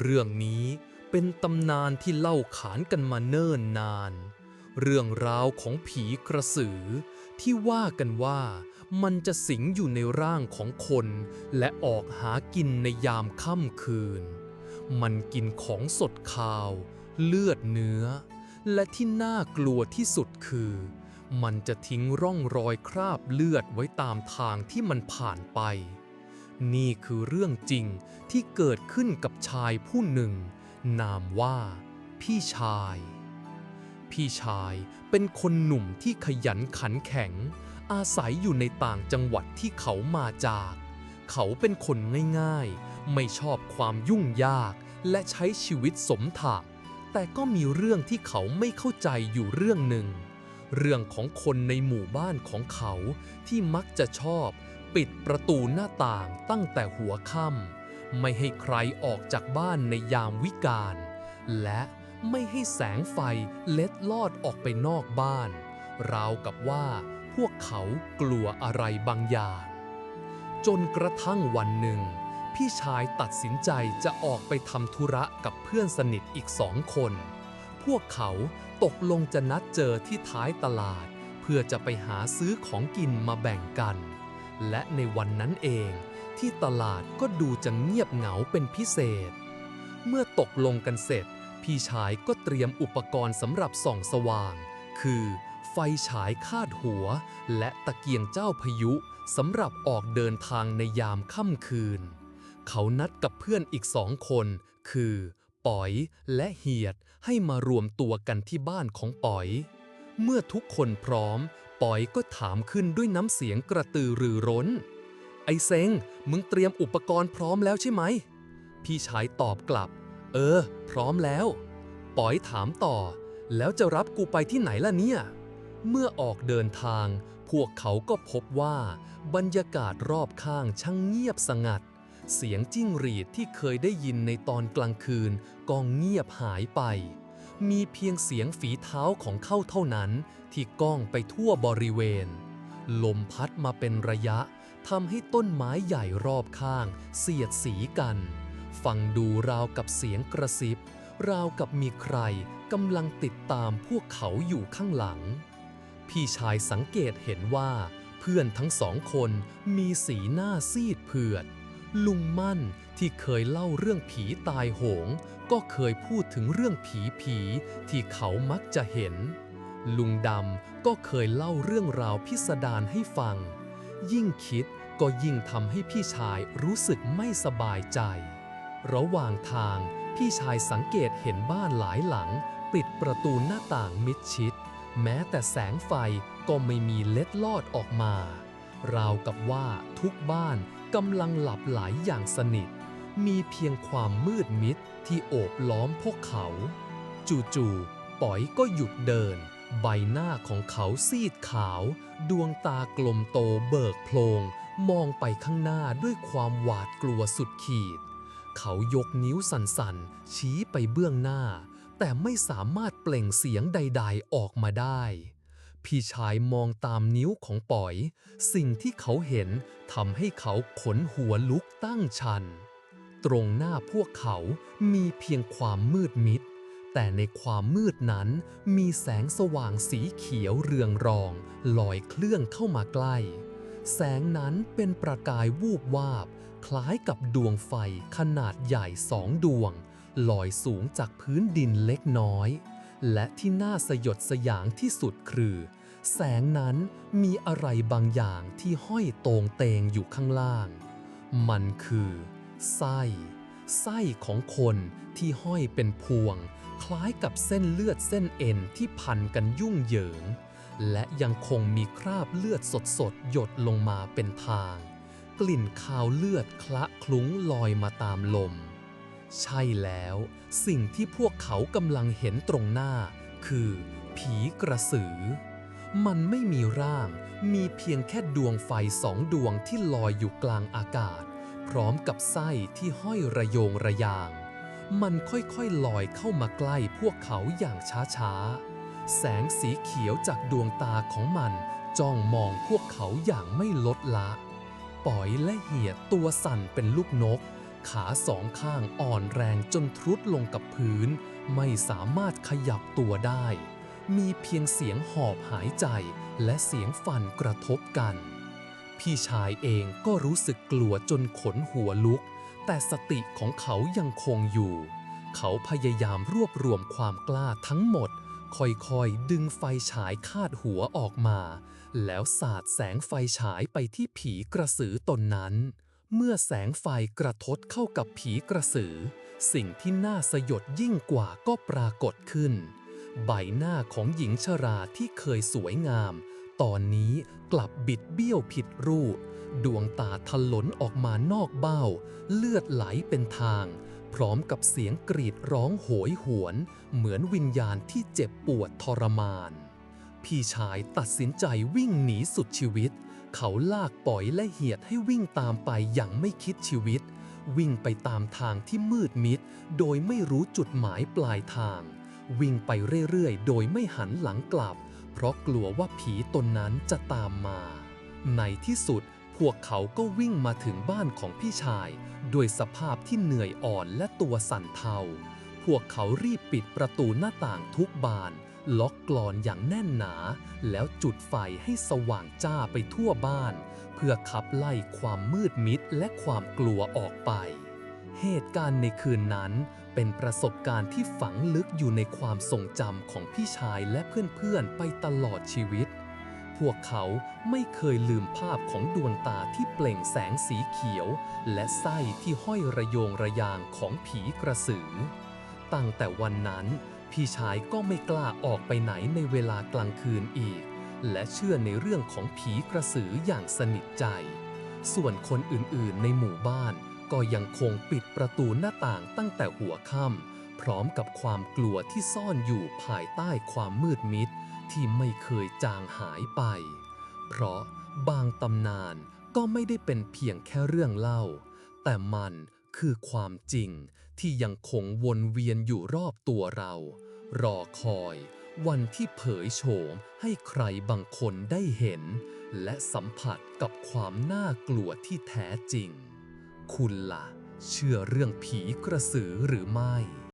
เรื่องนี้เป็นตำนานที่เล่าขานกันมาเนิ่นนาน เรื่องราวของผีกระสือ ที่ว่ากันว่ามันจะสิงอยู่ในร่างของคน และออกหากินในยามค่ำคืน มันกินของสดคาว เลือดเนื้อ และที่น่ากลัวที่สุดคือ มันจะทิ้งร่องรอยคราบเลือดไว้ตามทางที่มันผ่านไป นี่คือเรื่องจริงที่เกิดขึ้นกับชายผู้หนึ่ง นามว่า พี่ชาย พี่ชายเป็นคนหนุ่มที่ขยันขันแข็ง อาศัยอยู่ในต่างจังหวัดที่เขามาจาก เขาเป็นคนง่ายๆ ไม่ชอบความยุ่งยากและใช้ชีวิตสมถะ แต่ก็มีเรื่องที่เขาไม่เข้าใจอยู่เรื่องหนึ่ง เรื่องของคนในหมู่บ้านของเขาที่มักจะชอบ ปิดประตูหน้าต่างตั้งแต่หัวค่ำไม่ให้ใครออกจากบ้านในยามวิกาลและไม่ให้แสงไฟเล็ดลอดออกไปนอกบ้าน ราวกับว่าพวกเขากลัวอะไรบางอย่าง จนกระทั่งวันหนึ่ง พี่ชายตัดสินใจจะออกไปทำธุระกับเพื่อนสนิทอีกสองคน พวกเขาตกลงจะนัดเจอที่ท้ายตลาด เพื่อจะไปหาซื้อของกินมาแบ่งกัน และในวันนั้นเองที่ตลาดก็ดูจะเงียบเหงาเป็นพิเศษ เมื่อตกลงกันเสร็จ พี่ชายก็เตรียมอุปกรณ์สำหรับส่องสว่าง คือ ไฟฉายคาดหัว และตะเกียงเจ้าพายุสำหรับออกเดินทางในยามค่ำคืน เขานัดกับเพื่อนอีกสองคน คือ ป๋อยและเหียดให้มารวมตัวกันที่บ้านของป๋อย เมื่อทุกคนพร้อม ปอยก็ถามขึ้นด้วยน้ำเสียงกระตือรือร้น ไอ้เซงมึงเตรียมอุปกรณ์พร้อมแล้วใช่ไหม พี่ชายตอบกลับ เออ พร้อมแล้ว ปอยถามต่อ แล้วจะรับกูไปที่ไหนล่ะเนี่ย เมื่อออกเดินทาง พวกเขาก็พบว่า บรรยากาศรอบข้างช่างเงียบสงัด เสียงจิ้งหรีดที่เคยได้ยินในตอนกลางคืนก็เงียบหายไป มีเพียงเสียงฝีเท้าของเขาเท่านั้น ที่ก้องไปทั่วบริเวณ ลมพัดมาเป็นระยะทำให้ต้นไม้ใหญ่รอบข้าง เสียดสีกัน ฟังดูราวกับเสียงกระซิบ ราวกับมีใครกำลังติดตามพวกเขาอยู่ข้างหลัง พี่ชายสังเกตเห็นว่า เพื่อนทั้งสองคนมีสีหน้าซีดเผือด ลุงมั่นที่เคยเล่าเรื่องผีตายโหง ก็เคยพูดถึงเรื่องผีผีที่เขามักจะเห็น ลุงดำก็เคยเล่าเรื่องราวพิสดารให้ฟัง ยิ่งคิดก็ยิ่งทำให้พี่ชายรู้สึกไม่สบายใจ ระหว่างทางพี่ชายสังเกตเห็นบ้านหลายหลัง ปิดประตูหน้าต่างมิดชิด แม้แต่แสงไฟก็ไม่มีเล็ดลอดออกมา ราวกับว่าทุกบ้านกำลังหลับไหลอย่างสนิท มีเพียงความมืดมิดที่โอบล้อมพวกเขา จู่ๆป๋อยก็หยุดเดิน ใบหน้าของเขาซีดขาว ดวงตากลมโตเบิกโพลง มองไปข้างหน้าด้วยความหวาดกลัวสุดขีด เขายกนิ้วสั่นๆ ชี้ไปเบื้องหน้า แต่ไม่สามารถเปล่งเสียงใดๆออกมาได้พี่ชายมองตามนิ้วของป๋อย สิ่งที่เขาเห็นทำให้เขาขนหัวลุกตั้งชัน ตรงหน้าพวกเขามีเพียงความมืดมิด แต่ในความมืดนั้นมีแสงสว่างสีเขียวเรืองรอง ลอยเคลื่อนเข้ามาใกล้ แสงนั้นเป็นประกายวูบวาบ คล้ายกับดวงไฟขนาดใหญ่สองดวง ลอยสูงจากพื้นดินเล็กน้อย และที่น่าสยดสยองที่สุดคือ แสงนั้นมีอะไรบางอย่างที่ห้อยโตงเตงอยู่ข้างล่าง มันคือ ไส้ไส้ของคนที่ห้อยเป็นพวง คล้ายกับเส้นเลือดเส้นเอ็นที่พันกันยุ่งเหยิง และยังคงมีคราบเลือดสดๆ หยดลงมาเป็นทาง กลิ่นคาวเลือดคละคลุ้งลอยมาตามลม ใช่แล้ว สิ่งที่พวกเขากำลังเห็นตรงหน้า คือ ผีกระสือ มันไม่มีร่าง มีเพียงแค่ดวงไฟสองดวงที่ลอยอยู่กลางอากาศ พร้อมกับไส้ที่ห้อยระโยงระยาง มันค่อยๆลอยเข้ามาใกล้พวกเขาอย่างช้าๆ แสงสีเขียวจากดวงตาของมันจ้องมองพวกเขาอย่างไม่ลดละ ปอยและเหียดตัวสั่นเป็นลูกนก ขาสองข้างอ่อนแรงจนทรุดลงกับพื้น ไม่สามารถขยับตัวได้ มีเพียงเสียงหอบหายใจและเสียงฟันกระทบกัน พี่ชายเองก็รู้สึกกลัวจนขนหัวลุก แต่สติของเขายังคงอยู่ เขาพยายามรวบรวมความกล้าทั้งหมด ค่อยๆ ดึงไฟฉายคาดหัวออกมา แล้วสาดแสงไฟฉายไปที่ผีกระสือตนนั้น เมื่อแสงไฟกระทบเข้ากับผีกระสือ สิ่งที่น่าสยดยิ่งกว่าก็ปรากฏขึ้น ใบหน้าของหญิงชราที่เคยสวยงาม ตอนนี้กลับบิดเบี้ยวผิดรูป ดวงตาทะลนออกมานอกเบ้า เลือดไหลเป็นทาง พร้อมกับเสียงกรีดร้องโหยหวน เหมือนวิญญาณที่เจ็บปวดทรมาน พี่ชายตัดสินใจวิ่งหนีสุดชีวิต เขาลากปล่อยและเหียดให้วิ่งตามไปอย่างไม่คิดชีวิต วิ่งไปตามทางที่มืดมิด โดยไม่รู้จุดหมายปลายทาง วิ่งไปเรื่อยๆ โดยไม่หันหลังกลับ เพราะกลัวว่าผีตนนั้นจะตามมา ในที่สุดพวกเขาก็วิ่งมาถึงบ้านของพี่ชาย ด้วยสภาพที่เหนื่อยอ่อนและตัวสั่นเทา พวกเขารีบปิดประตูหน้าต่างทุกบาน ล็อกกลอนอย่างแน่นหนา แล้วจุดไฟให้สว่างจ้าไปทั่วบ้าน เพื่อขับไล่ความมืดมิดและความกลัวออกไป เหตุการณ์ในคืนนั้นเป็นประสบการณ์ที่ฝังลึกอยู่ในความทรงจำของพี่ชายและเพื่อนๆ ไปตลอดชีวิต พวกเขาไม่เคยลืมภาพของดวงตาที่เปล่งแสงสีเขียว และไส้ที่ห้อยระโยงระยางของผีกระสือ ตั้งแต่วันนั้นพี่ชายก็ไม่กล้าออกไปไหนในเวลากลางคืนอีก และเชื่อในเรื่องของผีกระสืออย่างสนิทใจ ส่วนคนอื่นๆ ในหมู่บ้าน ก็ยังคงปิดประตูหน้าต่างตั้งแต่หัวค่ำพร้อมกับความกลัวที่ซ่อนอยู่ภายใต้ความมืดมิดที่ไม่เคยจางหายไป เพราะบางตำนานก็ไม่ได้เป็นเพียงแค่เรื่องเล่า แต่มันคือความจริงที่ยังคงวนเวียนอยู่รอบตัวเรา รอคอยวันที่เผยโฉมให้ใครบางคนได้เห็น และสัมผัสกับความน่ากลัวที่แท้จริง คุณล่ะ เชื่อเรื่องผีกระสือหรือไม่